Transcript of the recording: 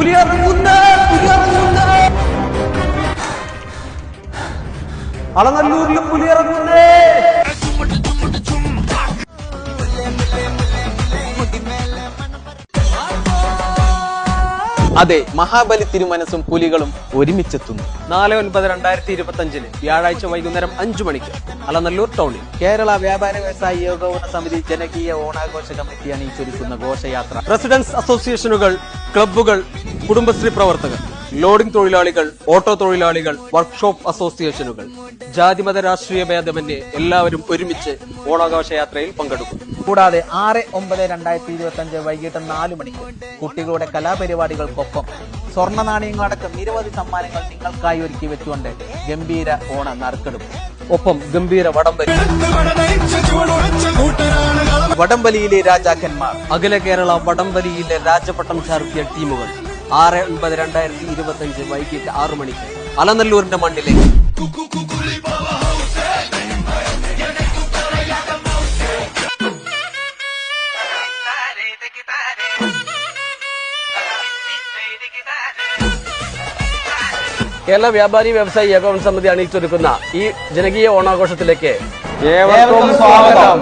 പുലിയിറങ്ങുന്നേ പുലിയിറങ്ങുന്നേ. പുലി ഇറങ്ങുന്നേ അതെ മഹാബലി തിരുമനസും പുലികളും ഒരുമിച്ചെത്തുന്നു. നാല് ഒൻപത് രണ്ടായിരത്തി ഇരുപത്തി അഞ്ചിന് വ്യാഴാഴ്ച വൈകുന്നേരം അഞ്ചു മണിക്ക് അലനല്ലൂർ ടൗണിൽ. കേരള വ്യാപാര വ്യവസായ ഏകോപന സമിതി ജനകീയ ഓണാഘോഷ കമ്മിറ്റി അണിയിച്ചൊരുക്കുന്ന ഘോഷയാത്ര. റെസിഡൻസ് അസോസിയേഷനുകൾ ക്ലബ്ബുകൾ കുടുംബശ്രീ പ്രവർത്തകർ ലോഡിംഗ് തൊഴിലാളികൾ ഓട്ടോ തൊഴിലാളികൾ വർക്ക്ഷോപ്പ് അസോസിയേഷനുകൾ ജാതിമത രാഷ്ട്രീയ ഭേദമന്യേ എല്ലാവരും ഒരുമിച്ച് ഓണാഘോഷ യാത്രയിൽ പങ്കെടുക്കും. കൂടാതെ ആറ് ഒമ്പത് രണ്ടായിരത്തി ഇരുപത്തി അഞ്ച് വൈകിട്ട് നാല് മണിക്ക് കുട്ടികളുടെ കലാപരിപാടികൾക്കൊപ്പം സ്വർണ നാണയങ്ങളടക്കം നിരവധി സമ്മാനങ്ങൾ നിങ്ങൾക്കായി ഒരുക്കി വെച്ചുകൊണ്ട് ഗംഭീര ഓണ നറുക്കെടുക്കും ഒപ്പം ഗംഭീര വടംവലി. വടംവലിയിലെ രാജാക്കന്മാർ അഖില കേരള വടംവലിയിലെ രാജപട്ടം ചാർത്തിയ ടീമുകൾ ആറ് ഒൻപത് രണ്ടായിരത്തി ഇരുപത്തി അഞ്ച് വൈകിട്ട് ആറു മണിക്ക് അലനല്ലൂരിന്റെ മണ്ണിലേക്ക്. കേരള വ്യാപാരി വ്യവസായി ഏകോപന സമിതി അണിയിച്ചൊരുക്കുന്ന ഈ ജനകീയ ഓണാഘോഷത്തിലേക്ക് സ്വാഗതം.